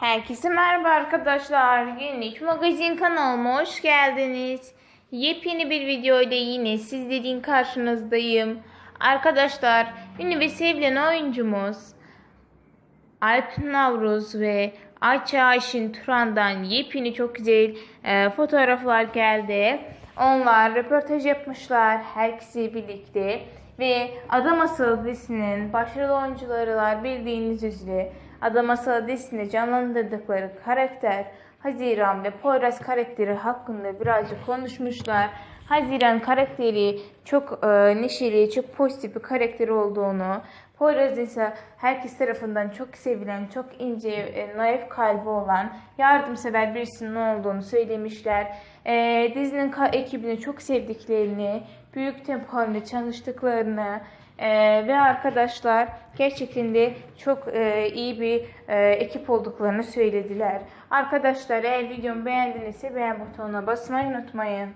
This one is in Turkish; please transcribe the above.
Herkese merhaba arkadaşlar. Günlük magazin kanalıma hoş geldiniz. Yepyeni bir video ile yine sizlerin karşınızdayım. Arkadaşlar ünlü ve sevilen oyuncumuz Alp Navruz ve Ayça Ayşin Turan'dan yepyeni çok güzel e, fotoğraflar geldi. Onlar röportaj yapmışlar herkesi birlikte ve Adam Asıl dizisinin başarılı oyuncuları bildiğiniz üzere Adam Asıl dizisinde canlandırdıkları karakter Haziran ve Poyraz karakteri hakkında birazcık konuşmuşlar. Haziran karakteri çok e, neşeli, çok pozitif bir karakter olduğunu, Poyraz ise herkes tarafından çok sevilen, çok ince, e, naif kalbi olan, yardımsever birisinin olduğunu söylemişler. E, dizinin ekibini çok sevdiklerini, büyük tempo halinde çalıştıklarını e, ve arkadaşlar gerçekten de çok e, iyi bir e, ekip olduklarını söylediler. Arkadaşlar eğer videomu beğendinizse beğen butonuna basmayı unutmayın.